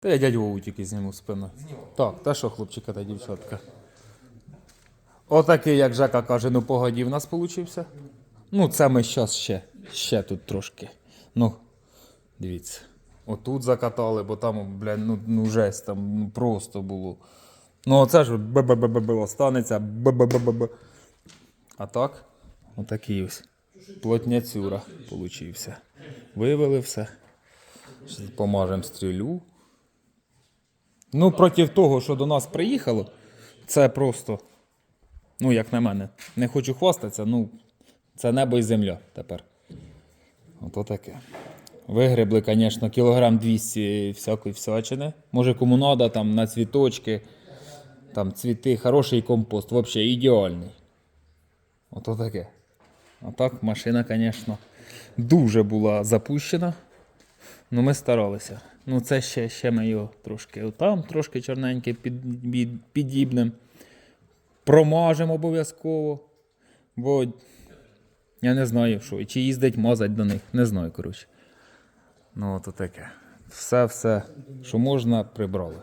Та я дядю Вову тільки зніму спину. Так, та що, хлопчика та дівчатка. Отакий, як Жека каже, ну погоді в нас получився. Ну, це ми щас ще, ще тут трошки. Ну, дивіться. Отут закатали, бо там, блядь, ну, ну жесть, там ну, просто було. Ну, оце ж б-б-б-б останеться. б-б-б-б. А так, отакий ось. Плотняцюра получився. Вивели все. Помажемо стрілю. Ну, проти того, що до нас приїхало, це просто, ну, як на мене, не хочу хвастатися, ну, це небо і земля тепер. Ото таке. Вигребли, звісно, кілограм 200 всякої всячини. Може, кому надо, там на цвіточки, там цвіти, хороший компост, взагалі ідеальний. Ото таке. А так, машина, звісно, дуже була запущена. Ну, ми старалися. Ну, це ще, ще ми його трошки там, трошки чорненьке під, під, підібнем. Промажемо обов'язково. Бо я не знаю, що. Чи їздить мазать до них. Не знаю, коротше. Ну, от таке. Все, все, що можна, прибрали.